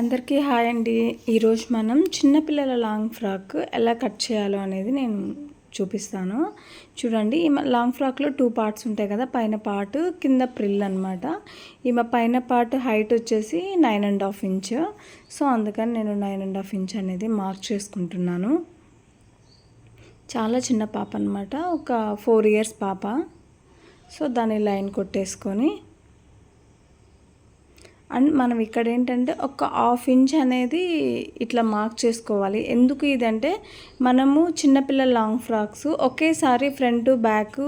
అందరికీ హాయ్ అండి. ఈరోజు మనం చిన్నపిల్లల లాంగ్ ఫ్రాక్ ఎలా కట్ చేయాలో అనేది నేను చూపిస్తాను. చూడండి ఈమె లాంగ్ ఫ్రాక్లో టూ పార్ట్స్ ఉంటాయి కదా పైన పార్ట్ కింద ప్రిల్ అనమాట ఈమె పైన పార్ట్ హైట్ వచ్చేసి nine and half inch. So అందుకని నేను నైన్ అండ్ హాఫ్ ఇంచ్ అనేది మార్క్ చేసుకుంటున్నాను. చాలా చిన్న పాప అనమాట ఒక ఫోర్ ఇయర్స్ పాప. సో దాన్ని లైన్ కొట్టేసుకొని అండ్ మనం ఇక్కడ ఏంటంటే ఒక హాఫ్ ఇంచ్ అనేది ఇట్లా మార్క్ చేసుకోవాలి. ఎందుకు ఇదంటే మనము చిన్నపిల్లల లాంగ్ ఫ్రాక్స్ ఒకేసారి ఫ్రంట్ బ్యాక్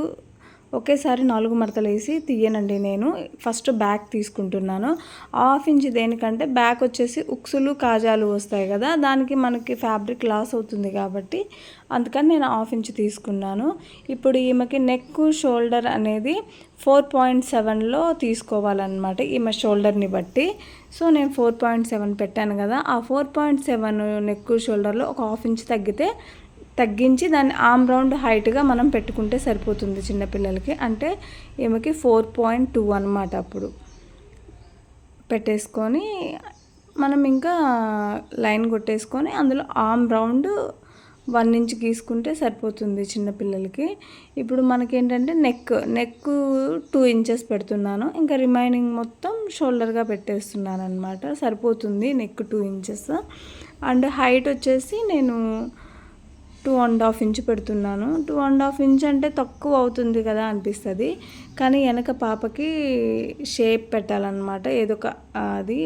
ఒకేసారి నాలుగు మడతలు వేసి తీయనండి నేను. ఫస్ట్ బ్యాక్ తీసుకుంటున్నాను. హాఫ్ ఇంచ్ దేనికంటే బ్యాక్ వచ్చేసి ఉక్సులు కాజాలు వస్తాయి కదా దానికి మనకి ఫ్యాబ్రిక్ లాస్ అవుతుంది కాబట్టి అందుకని నేను హాఫ్ ఇంచ్ తీసుకున్నాను. ఇప్పుడు ఈమెకి నెక్ షోల్డర్ అనేది ఫోర్ పాయింట్ సెవెన్లో తీసుకోవాలన్నమాట ఈమె షోల్డర్ని బట్టి. సో నేను ఫోర్ పాయింట్ సెవెన్ పెట్టాను కదా ఆ ఫోర్ పాయింట్ సెవెన్ నెక్ షోల్డర్లో ఒక హాఫ్ ఇంచ్ తగ్గితే తగ్గించి దాన్ని ఆమ్ రౌండ్ హైట్గా మనం పెట్టుకుంటే సరిపోతుంది చిన్నపిల్లలకి అంటే ఈమెకి ఫోర్ పాయింట్ టూ అనమాట అప్పుడు. పెట్టేసుకొని మనం ఇంకా లైన్ కొట్టేసుకొని అందులో ఆమ్ రౌండ్ వన్ ఇంచ్ గీసుకుంటే సరిపోతుంది చిన్నపిల్లలకి ఇప్పుడు మనకేంటంటే నెక్ నెక్ టూ ఇంచెస్ పెడుతున్నాను. ఇంకా రిమైనింగ్ మొత్తం షోల్డర్గా పెట్టేస్తున్నాను అనమాట సరిపోతుంది neck two inches. And height వచ్చేసి నేను టూ అండ్ హాఫ్ ఇంచ్ పెడుతున్నాను. టూ అండ్ హాఫ్ ఇంచ్ అంటే తక్కువ అవుతుంది కదా అనిపిస్తుంది. కానీ వెనక పాపకి షేప్ పెట్టాలన్నమాట. ఏదో ఒక అది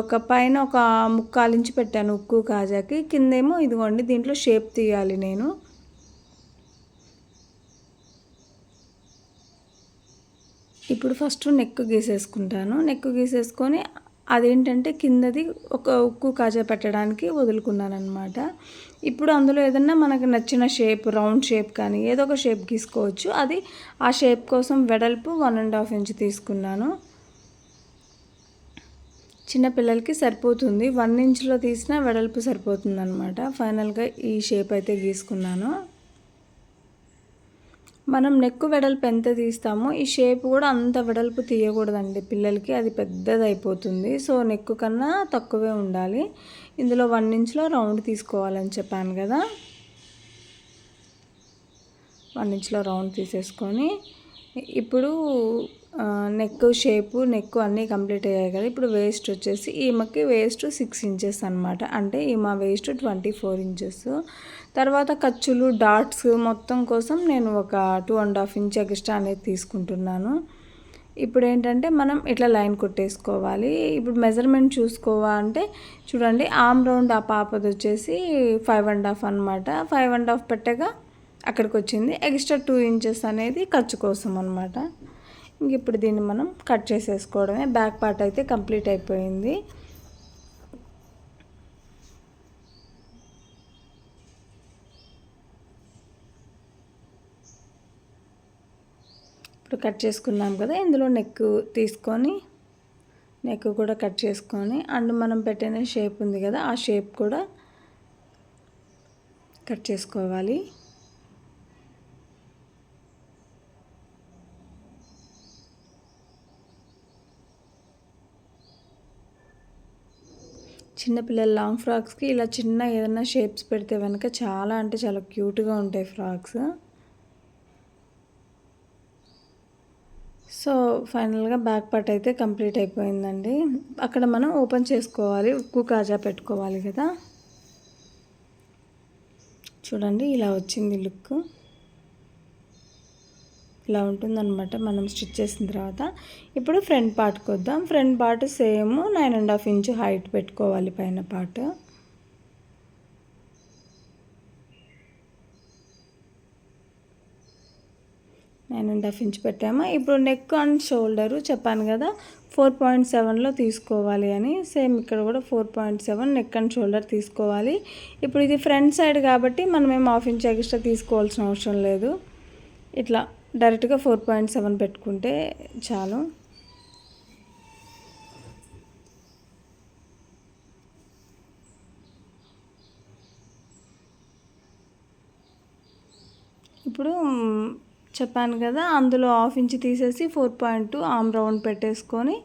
ఒక పైన ఒక ముక్కాలు ఇంచు పెట్టాను ఉక్కు కాజాకి. కిందేమో ఇదిగోండి దీంట్లో షేప్ తీయాలి నేను. ఇప్పుడు ఫస్ట్ నెక్ గీసేసుకుంటాను. నెక్ గీసేసుకొని అదేంటంటే కిందది ఒక ఉక్కు కాజా పెట్టడానికి వదులుకున్నాను అనమాట ఇప్పుడు అందులో ఏదన్నా మనకు నచ్చిన షేప్ రౌండ్ షేప్ కానీ ఏదో ఒక షేప్ గీసుకోవచ్చు. అది ఆ షేప్ కోసం వెడల్పు వన్ అండ్ హాఫ్ ఇంచ్ తీసుకున్నాను. చిన్నపిల్లలకి సరిపోతుంది. వన్ ఇంచ్లో తీసిన వెడల్పు సరిపోతుంది అనమాట ఫైనల్గా ఈ షేప్ అయితే గీసుకున్నాను. మనం నెక్ వెడల్పు ఎంత తీస్తామో ఈ షేప్ కూడా అంత వెడల్పు తీయకూడదండి పిల్లలకి అది పెద్దది అయిపోతుంది సో నెక్ కన్నా తక్కువే ఉండాలి. ఇందులో వన్ ఇంచ్లో రౌండ్ తీసుకోవాలని చెప్పాను కదా. వన్ ఇంచ్లో రౌండ్ తీసేసుకొని ఇప్పుడు నెక్ షేపు నెక్ అన్నీ కంప్లీట్ అయ్యాయి కదా. ఇప్పుడు వేస్ట్ వచ్చేసి ఈమెకి వేస్ట్ సిక్స్ ఇంచెస్ అనమాట అంటే ఈమె వేస్ట్ ట్వంటీ ఫోర్ ఇంచెస్ తర్వాత ఖర్చులు డాట్స్ మొత్తం కోసం నేను ఒక two and half inch extra అనేది తీసుకుంటున్నాను. ఇప్పుడు ఏంటంటే మనం ఇట్లా లైన్ కొట్టేసుకోవాలి. ఇప్పుడు మెజర్మెంట్ చూసుకోవాలంటే చూడండి ఆమ్ రౌండ్ ఆ పాపది వచ్చేసి ఫైవ్ అండ్ హాఫ్ అనమాట ఫైవ్ అండ్ హాఫ్ పెట్టగా అక్కడికి వచ్చింది. ఎక్స్ట్రా టూ ఇంచెస్ అనేది ఖర్చు కోసం అనమాట ఇప్పుడు దీన్ని మనం కట్ చేసేసుకోవడమే. బ్యాక్ పార్ట్ అయితే కంప్లీట్ అయిపోయింది. ఇప్పుడు కట్ చేసుకున్నాం కదా ఇందులో నెక్ తీసుకొని నెక్ కూడా కట్ చేసుకొని అండ్ మనం పెట్టిన షేప్ ఉంది కదా ఆ షేప్ కూడా కట్ చేసుకోవాలి. చిన్నపిల్లల లాంగ్ ఫ్రాక్స్కి ఇలా చిన్న ఏదైనా షేప్స్ పెడితే వెనుక చాలా అంటే చాలా క్యూట్గా ఉంటాయి ఫ్రాక్స్. సో ఫైనల్గా బ్యాక్ పార్ట్ అయితే కంప్లీట్ అయిపోయిందండి. అక్కడ మనం ఓపెన్ చేసుకోవాలి ఉక్కు కాజా పెట్టుకోవాలి కదా. చూడండి ఇలా వచ్చింది లుక్. ఇలా ఉంటుందన్నమాట. మనం స్టిచ్ చేసిన తర్వాత ఇప్పుడు ఫ్రంట్ పార్ట్కి వద్దాం front part same nine and half inch height పెట్టుకోవాలి పైన part. Nine and half inch పెట్టామా. ఇప్పుడు నెక్ అండ్ షోల్డరు చెప్పాను కదా ఫోర్ పాయింట్ సెవెన్లో తీసుకోవాలి అని. సేమ్ ఇక్కడ కూడా four point seven neck and shoulder తీసుకోవాలి. ఇప్పుడు ఇది ఫ్రంట్ సైడ్ కాబట్టి మనం ఏం హాఫ్ ఇంచ్ ఎక్స్ట్రా తీసుకోవాల్సిన అవసరం లేదు. ఇట్లా. డైరెక్ట్గా ఫోర్ పాయింట్ సెవెన్ పెట్టుకుంటే చాలు. ఇప్పుడు చెప్పాను కదా అందులో హాఫ్ ఇంచ్ తీసేసి four point two arm round పెట్టేసుకొని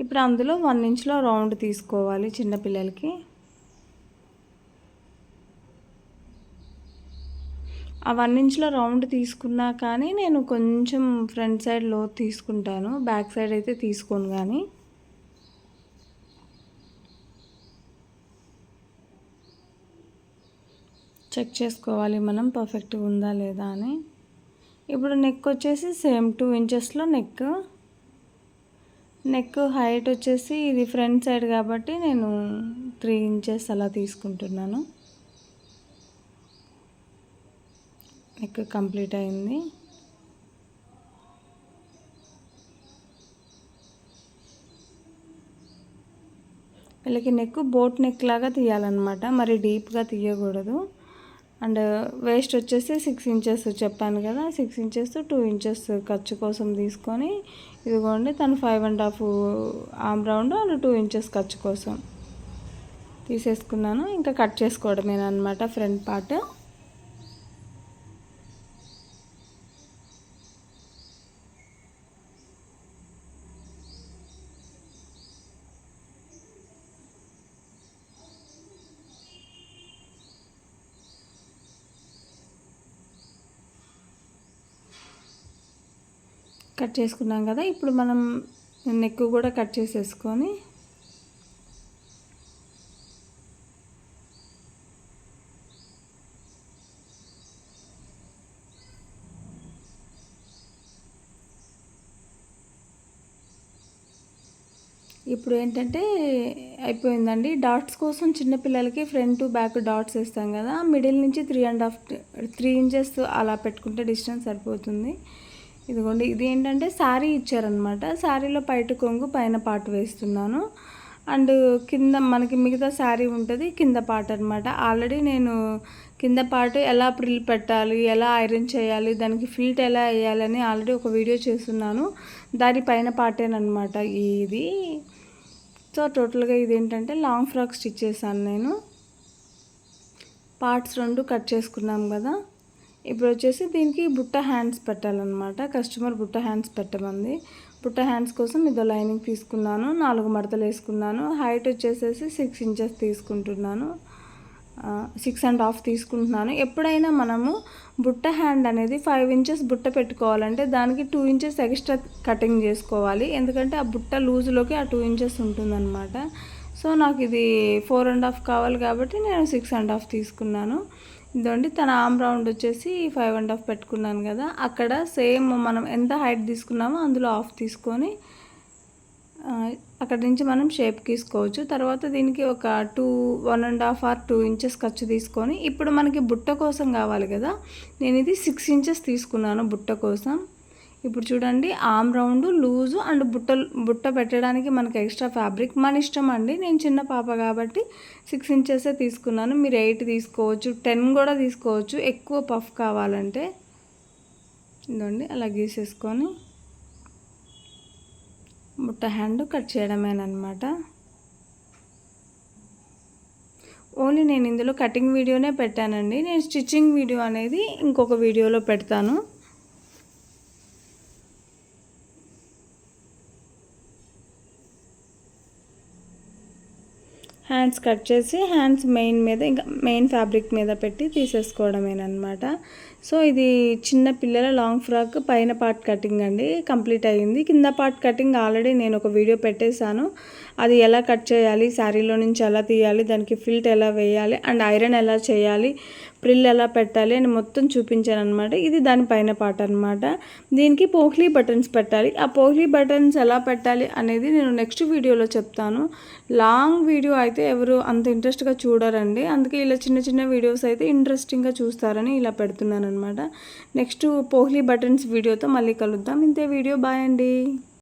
ఇప్పుడు అందులో వన్ ఇంచ్లో రౌండ్ తీసుకోవాలి చిన్నపిల్లలకి ఆ వన్ ఇంచ్లో రౌండ్ తీసుకున్నా కానీ నేను కొంచెం ఫ్రంట్ సైడ్లో తీసుకుంటాను బ్యాక్ సైడ్ అయితే తీసుకోను కానీ చెక్ చేసుకోవాలి మనం పర్ఫెక్ట్గా ఉందా లేదా అని. ఇప్పుడు నెక్ వచ్చేసి సేమ్ టూ ఇంచెస్లో నెక్. నెక్ హైట్ వచ్చేసి ఇది ఫ్రంట్ సైడ్ కాబట్టి నేను త్రీ ఇంచెస్ అలా తీసుకుంటున్నాను. నెక్ కంప్లీట్ అయింది. వీళ్ళకి నెక్ బోట్ నెక్ లాగా తీయాలన్నమాట. మరి డీప్గా తీయకూడదు. అండ్ వేస్ట్ వచ్చేసి సిక్స్ ఇంచెస్ చెప్పాను కదా సిక్స్ ఇంచెస్ టూ ఇంచెస్ ఖర్చు కోసం తీసుకొని ఇదిగోండి తను five and half arm round and two inches ఖర్చు కోసం తీసేసుకున్నాను. ఇంకా కట్ చేసుకోవడమేనమాట ఫ్రంట్ పార్ట్. కట్ చేసుకున్నాం కదా ఇప్పుడు మనం నెక్ కూడా కట్ చేసేసుకొని ఇప్పుడు ఏంటంటే అయిపోయిందండి. డాట్స్ కోసం చిన్నపిల్లలకి ఫ్రంట్ బ్యాక్ డాట్స్ వేస్తాం కదా మిడిల్ నుంచి three and half three inches అలా పెట్టుకుంటే డిస్టెన్స్ సరిపోతుంది. ఇదిగోండి ఇది ఏంటంటే శారీ ఇచ్చారనమాట శారీలో పైట కొంగు పైన పాటు వేస్తున్నాను. అండ్ కింద మనకి మిగతా శారీ ఉంటుంది కింద పాట అనమాట ఆల్రెడీ నేను కింద పాటు ఎలా ప్రిల్ పెట్టాలి ఎలా ఐరన్ చేయాలి దానికి ఫిల్ట్ ఎలా వేయాలని ఆల్రెడీ ఒక వీడియో చేస్తున్నాను. దాని పైన పాటేనమాట ఇది. సో టోటల్గా ఇది ఏంటంటే లాంగ్ ఫ్రాక్ స్టిచ్ చేశాను నేను. పార్ట్స్ రెండు కట్ చేసుకున్నాం కదా. ఇప్పుడు వచ్చేసి దీనికి బుట్ట హ్యాండ్స్ పెట్టాలన్నమాట. కస్టమర్ బుట్ట హ్యాండ్స్ పెట్టమంది. బుట్ట హ్యాండ్స్ కోసం ఇదో లైనింగ్ తీసుకున్నాను. నాలుగు మడతలు వేసుకున్నాను. హైట్ వచ్చేసేసి సిక్స్ ఇంచెస్ తీసుకుంటున్నాను. సిక్స్ అండ్ హాఫ్ తీసుకుంటున్నాను. ఎప్పుడైనా మనము బుట్ట హ్యాండ్ అనేది ఫైవ్ ఇంచెస్ బుట్ట పెట్టుకోవాలంటే దానికి టూ ఇంచెస్ ఎక్స్ట్రా కటింగ్ చేసుకోవాలి. ఎందుకంటే ఆ బుట్ట లూజ్లోకి ఆ టూ ఇంచెస్ ఉంటుందన్నమాట. సో నాకు ఇది ఫోర్ అండ్ హాఫ్ కావాలి కాబట్టి నేను సిక్స్ అండ్ హాఫ్ తీసుకున్నాను. ఇదండి తన ఆమ్ రౌండ్ వచ్చేసి ఫైవ్ అండ్ హాఫ్ పెట్టుకున్నాను కదా. అక్కడ సేమ్ మనం ఎంత హైట్ తీసుకున్నామో అందులో హాఫ్ తీసుకొని అక్కడి నుంచి మనం షేప్ తీసుకోవచ్చు తర్వాత దీనికి ఒక two one and half or two inches ఖర్చు తీసుకొని ఇప్పుడు మనకి బుట్ట కోసం కావాలి కదా. నేను ఇది సిక్స్ ఇంచెస్ తీసుకున్నాను బుట్ట కోసం. ఇప్పుడు చూడండి ఆమ్ రౌండ్ లూజు అండ్ బుట్ట బుట్ట పెట్టడానికి మనకి ఎక్స్ట్రా ఫ్యాబ్రిక్ మన ఇష్టం అండి. నేను చిన్న పాప కాబట్టి సిక్స్ ఇంచెసే తీసుకున్నాను. మీరు ఎయిట్ తీసుకోవచ్చు టెన్ కూడా తీసుకోవచ్చు. ఎక్కువ పఫ్ కావాలంటే ఇదండి అలా గీసేసుకొని బుట్ట హ్యాండ్ కట్ చేయడమేనమాట ఓన్లీ నేను ఇందులో కటింగ్ వీడియోనే పెట్టానండి. నేను స్టిచ్చింగ్ వీడియో అనేది ఇంకొక వీడియోలో పెడతాను. హ్యాండ్స్ కట్ చేసి హ్యాండ్స్ మెయిన్ మీద ఇంకా మెయిన్ ఫ్యాబ్రిక్ మీద పెట్టి తీసేసుకోవడమేనమాట సో ఇది చిన్న పిల్లల లాంగ్ ఫ్రాక్ పైన పార్ట్ కటింగ్ అండి. కంప్లీట్ అయ్యింది. కింద పార్ట్ కటింగ్ ఆల్రెడీ నేను ఒక వీడియో పెట్టేశాను. అది ఎలా కట్ చేయాలి శారీలో నుంచి ఎలా తీయాలి దానికి ఫిల్ట్ ఎలా వేయాలి అండ్ ఐరన్ ఎలా చేయాలి ప్రిల్ ఎలా పెట్టాలి అని మొత్తం చూపించాను అనమాట ఇది దాని పైన పార్ట్ అనమాట దీనికి పోహ్లీ బటన్స్ పెట్టాలి. ఆ పోహ్లీ బటన్స్ ఎలా పెట్టాలి అనేది నేను నెక్స్ట్ వీడియోలో చెప్తాను. లాంగ్ వీడియో అయితే ఎవరు అంత ఇంట్రెస్ట్గా చూడరండి. అందుకే ఇలా చిన్న చిన్న వీడియోస్ అయితే ఇంట్రెస్టింగ్గా చూస్తారని ఇలా పెడుతున్నాను అనమాట నెక్స్ట్ పోహ్లీ బటన్స్ వీడియోతో మళ్ళీ కలుద్దాం. ఇంతే వీడియో బాయ్ అండి.